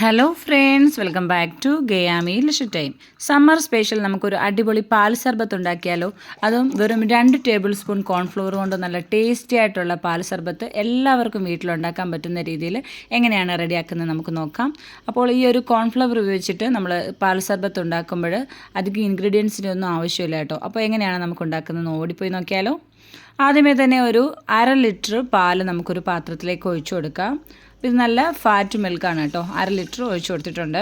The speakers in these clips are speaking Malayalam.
Hello friends welcome back to ഗയാമി ലിഷ് ടൈം സമ്മർ സ്പെഷ്യൽ നമുക്കൊരു അടിപൊളി പാൽ സർബത്ത് ഉണ്ടാക്കിയാലോ? അതും വെറും രണ്ട് ടേബിൾ സ്പൂൺ കോൺഫ്ലോർ കൊണ്ട് നല്ല ടേസ്റ്റി ആയിട്ടുള്ള പാൽ സർബത്ത് എല്ലാവർക്കും വീട്ടിലുണ്ടാക്കാൻ പറ്റുന്ന രീതിയിൽ എങ്ങനെയാണ് റെഡിയാക്കുന്നത് നമുക്ക് നോക്കാം. അപ്പോൾ ഈ ഒരു കോൺഫ്ലവർ ഉപയോഗിച്ചിട്ട് നമ്മൾ പാൽ സർബത്ത് ഉണ്ടാക്കുമ്പോൾ അധികം ഇൻഗ്രീഡിയൻസിന്റെ ഒന്നും ആവശ്യമില്ല കേട്ടോ. അപ്പോൾ എങ്ങനെയാണ് നമുക്ക് ഉണ്ടാക്കുന്നത് ഓടിപ്പോയി നോക്കിയാലോ. ആദ്യമേ തന്നെ ഒരു അര ലിറ്റർ പാൽ നമുക്കൊരു പാത്രത്തിലേക്ക് ഒഴിച്ചു കൊടുക്കാം. ഇത് നല്ല ഫാറ്റ് മിൽക്കാണ് കേട്ടോ. അര ലിറ്റർ ഒഴിച്ചു കൊടുത്തിട്ടുണ്ട്.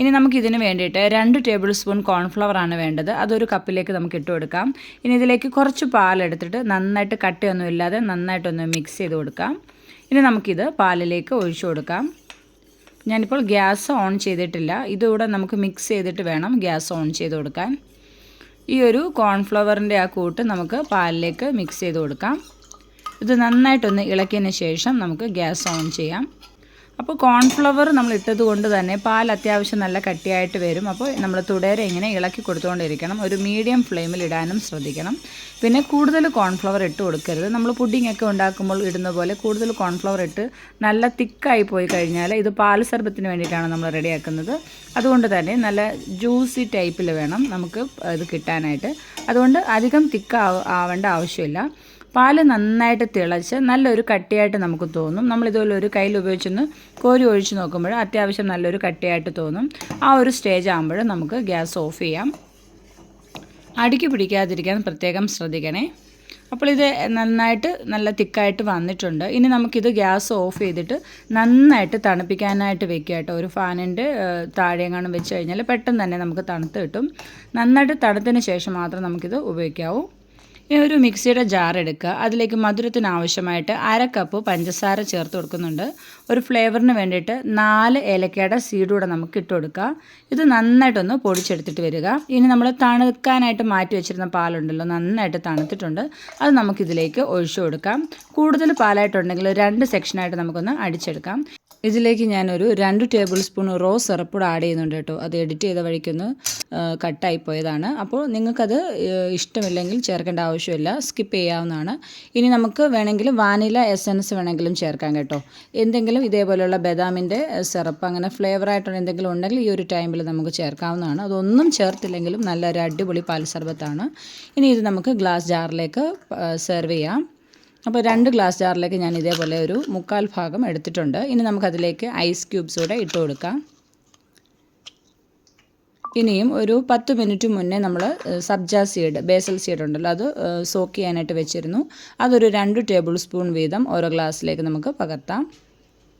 ഇനി നമുക്ക് ഇതിന് വേണ്ടിയിട്ട് രണ്ട് ടേബിൾ സ്പൂൺ കോൺഫ്ലവർ ആണ് വേണ്ടത്. അതൊരു കപ്പിലേക്ക് നമുക്ക് ഇട്ട് കൊടുക്കാം. ഇനി ഇതിലേക്ക് കുറച്ച് പാലെടുത്തിട്ട് നന്നായിട്ട് കട്ടിയൊന്നും ഇല്ലാതെ നന്നായിട്ടൊന്ന് മിക്സ് ചെയ്ത് കൊടുക്കാം. ഇനി നമുക്കിത് പാലിലേക്ക് ഒഴിച്ചു കൊടുക്കാം. ഞാനിപ്പോൾ ഗ്യാസ് ഓൺ ചെയ്തിട്ടില്ല. ഇതുകൂടെ നമുക്ക് മിക്സ് ചെയ്തിട്ട് വേണം ഗ്യാസ് ഓൺ ചെയ്ത് കൊടുക്കാൻ. ഈ ഒരു കോൺഫ്ലവറിന്റെ ആ കൂട്ട് നമുക്ക് പാലിലേക്ക് മിക്സ് ചെയ്ത് കൊടുക്കാം. ഇത് നന്നായിട്ടൊന്ന് ഇളക്കിയതിന് ശേഷം നമുക്ക് ഗ്യാസ് ഓൺ ചെയ്യാം. അപ്പോൾ കോൺഫ്ലവർ നമ്മൾ ഇട്ടത് കൊണ്ട് തന്നെ പാൽ അത്യാവശ്യം നല്ല കട്ടിയായിട്ട് വരും. അപ്പോൾ നമ്മൾ തുടരെ ഇങ്ങനെ ഇളക്കി കൊടുത്തുകൊണ്ടിരിക്കണം. ഒരു മീഡിയം ഫ്ലെയിമിൽ ഇടാനും ശ്രദ്ധിക്കണം. പിന്നെ കൂടുതൽ കോൺഫ്ലവർ ഇട്ട് കൊടുക്കരുത്. നമ്മൾ പുഡിംഗ് ഒക്കെ ഉണ്ടാക്കുമ്പോൾ ഇടുന്ന പോലെ കൂടുതൽ കോൺഫ്ലവർ ഇട്ട് നല്ല തിക്കായി പോയി കഴിഞ്ഞാൽ ഇത് പാൽ സർബത്തിന് വേണ്ടിയിട്ടാണ് നമ്മൾ റെഡിയാക്കുന്നത്. അതുകൊണ്ട് തന്നെ നല്ല ജ്യൂസി ടൈപ്പിൽ വേണം നമുക്ക് ഇത് കിട്ടാനായിട്ട്. അതുകൊണ്ട് അധികം തിക്ക് ആവേണ്ട ആവശ്യമില്ല. പാൽ നന്നായിട്ട് തിളച്ച് നല്ലൊരു കട്ടിയായിട്ട് നമുക്ക് തോന്നും. നമ്മൾ ഇതുപോലെ ഒരു കയ്യിൽ ഉപയോഗിച്ചൊന്ന് കോരി ഒഴിച്ച് നോക്കുമ്പോൾ അത്യാവശ്യം നല്ലൊരു കട്ടിയായിട്ട് തോന്നും. ആ ഒരു സ്റ്റേജ് ആകുമ്പോൾ നമുക്ക് ഗ്യാസ് ഓഫ് ചെയ്യാം. അടുക്കി പിടിക്കാതിരിക്കാൻ പ്രത്യേകം ശ്രദ്ധിക്കണേ. അപ്പോൾ ഇത് നന്നായിട്ട് നല്ല തിക്കായിട്ട് വന്നിട്ടുണ്ട്. ഇനി നമുക്കിത് ഗ്യാസ് ഓഫ് ചെയ്തിട്ട് നന്നായിട്ട് തണുപ്പിക്കാനായിട്ട് വെക്കുക കേട്ടോ. ഒരു ഫാനിന്റെ താഴെങ്ങാനും വെച്ച് കഴിഞ്ഞാൽ പെട്ടെന്ന് തന്നെ നമുക്ക് തണുത്ത് കിട്ടും. നന്നായിട്ട് തണുത്തതിന് ശേഷം മാത്രം നമുക്കിത് ഉപയോഗിക്കാവൂ. ഒരു മിക്സിയുടെ ജാർ എടുക്കുക. അതിലേക്ക് മധുരത്തിന് ആവശ്യമായിട്ട് അര കപ്പ് പഞ്ചസാര ചേർത്ത് കൊടുക്കുന്നുണ്ട്. ഒരു ഫ്ലേവറിന് വേണ്ടിയിട്ട് നാല് ഏലക്കയുടെ സീഡ് കൂടെ നമുക്ക് ഇട്ട് കൊടുക്കുക ഇത് നന്നായിട്ടൊന്ന് പൊടിച്ചെടുത്തിട്ട് വരിക. ഇനി നമ്മൾ തണുക്കാനായിട്ട് മാറ്റി വെച്ചിരുന്ന പാലുണ്ടല്ലോ നന്നായിട്ട് തണുത്തിട്ടുണ്ട്. അത് നമുക്കിതിലേക്ക് ഒഴിച്ചു കൊടുക്കാം. കൂടുതൽ പാലായിട്ടുണ്ടെങ്കിൽ രണ്ട് സെക്ഷനായിട്ട് നമുക്കൊന്ന് അടിച്ചെടുക്കാം. ഇതിലേക്ക് ഞാനൊരു രണ്ട് ടേബിൾ സ്പൂൺ റോസ് സിറപ്പ് കൂടെ ആഡ് ചെയ്യുന്നുണ്ട് കേട്ടോ. അത് എഡിറ്റ് ചെയ്ത വഴിക്കൊന്ന് കട്ടായി പോയതാണ്. അപ്പോൾ നിങ്ങൾക്കത് ഇഷ്ടമില്ലെങ്കിൽ ചേർക്കേണ്ട ആവശ്യമില്ല. സ്കിപ്പ് ചെയ്യാവുന്നതാണ്. ഇനി നമുക്ക് വേണമെങ്കിൽ വാനില എസൻസ് വേണമെങ്കിലും ചേർക്കാം കേട്ടോ. എന്തെങ്കിലും ഇതേപോലെയുള്ള ബദാമിന്റെ സിറപ്പ് അങ്ങനെ ഫ്ലേവർ ആയിട്ടുള്ള എന്തെങ്കിലും ഉണ്ടെങ്കിൽ ഈ ഒരു ടൈമിൽ നമുക്ക് ചേർക്കാവുന്നതാണ്. അതൊന്നും ചേർത്തില്ലെങ്കിലും നല്ലൊരു അടിപൊളി പാൽ സർബത്താണ്. ഇനി ഇത് നമുക്ക് ഗ്ലാസ് ജാറിലേക്ക് സെർവ് ചെയ്യാം. അപ്പോൾ രണ്ട് ഗ്ലാസ് ജാറിലേക്ക് ഞാൻ ഇതേപോലെ ഒരു മുക്കാൽ ഭാഗം എടുത്തിട്ടുണ്ട്. ഇനി നമുക്കതിലേക്ക് ഐസ് ക്യൂബ്സ് കൂടെ ഇട്ട് കൊടുക്കാം. ഇനിയും ഒരു പത്ത് മിനിറ്റ് മുന്നേ നമ്മൾ സബ്ജ സീഡ് ബേസൽ സീഡ് ഉണ്ടല്ലോ അത് സോക്ക് ചെയ്യാനായിട്ട് വെച്ചിരുന്നു. അതൊരു രണ്ട് ടേബിൾ സ്പൂൺ വീതം ഓരോ ഗ്ലാസ്സിലേക്ക് നമുക്ക് പകർത്താം.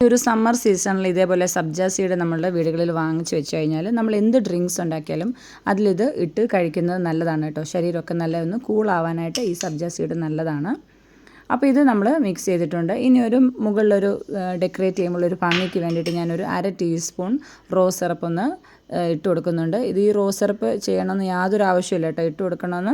ഒരു സമ്മർ സീസണിൽ ഇതേപോലെ സബ്ജ സീഡ് നമ്മളുടെ വീടുകളിൽ വാങ്ങിച്ച് വെച്ച് കഴിഞ്ഞാൽ നമ്മൾ എന്ത് ഡ്രിങ്ക്സ് ഉണ്ടാക്കിയാലും അതിലിത് ഇട്ട് കഴിക്കുന്നത് നല്ലതാണ് കേട്ടോ. ശരീരമൊക്കെ നല്ല ഒന്ന് കൂളാവാനായിട്ട് ഈ സബ്ജ സീഡ് നല്ലതാണ്. അപ്പോൾ ഇത് നമ്മൾ മിക്സ് ചെയ്തിട്ടുണ്ട്. ഇനി ഒരു മുകളിലൊരു ഡെക്കറേറ്റ് ചെയ്യുമ്പോൾ ഒരു ഭംഗിക്ക് വേണ്ടിയിട്ട് ഞാനൊരു അര ടീസ്പൂൺ റോസ് സിറപ്പ് ഒന്ന് ഇട്ട് കൊടുക്കുന്നുണ്ട്. ഇത് ഈ റോസ് സിറപ്പ് ചെയ്യണമെന്ന് യാതൊരു ആവശ്യമില്ല കേട്ടോ. ഇട്ട് കൊടുക്കണമെന്ന്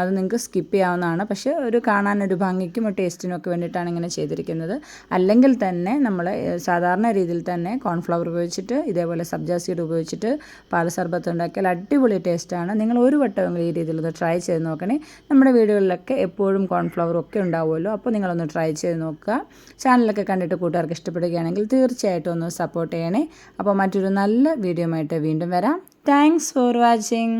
അത് നിങ്ങൾക്ക് സ്കിപ്പ് ചെയ്യാവുന്നതാണ്. പക്ഷേ ഒരു കാണാനൊരു ഭംഗിക്കും ഒരു ടേസ്റ്റിനും ഒക്കെ വേണ്ടിയിട്ടാണ് ഇങ്ങനെ ചെയ്തിരിക്കുന്നത്. അല്ലെങ്കിൽ തന്നെ നമ്മൾ സാധാരണ രീതിയിൽ തന്നെ കോൺഫ്ലവർ ഉപയോഗിച്ചിട്ട് ഇതേപോലെ സബ്ജാ സീഡ് ഉപയോഗിച്ചിട്ട് പാൽ സർബത്ത് ഉണ്ടാക്കിയാൽ അടിപൊളി ടേസ്റ്റാണ് നിങ്ങൾ ഒരു വട്ടമെങ്കിലും ഈ രീതിയിൽ ട്രൈ ചെയ്ത് നോക്കണേ. നമ്മുടെ വീടുകളിലൊക്കെ എപ്പോഴും കോൺഫ്ലവർ ഒക്കെ ഉണ്ടാവുമല്ലോ. അപ്പോൾ നിങ്ങളൊന്ന് ട്രൈ ചെയ്ത് നോക്കുക. ചാനലൊക്കെ കണ്ടിട്ട് കൂട്ടുകാർക്ക് ഇഷ്ടപ്പെടുകയാണെങ്കിൽ തീർച്ചയായിട്ടും ഒന്ന് സപ്പോർട്ട് ചെയ്യണേ. അപ്പോൾ മറ്റൊരു നല്ല വീഡിയോ ആയിട്ട് വീണ്ടും വരാം. Thanks for watching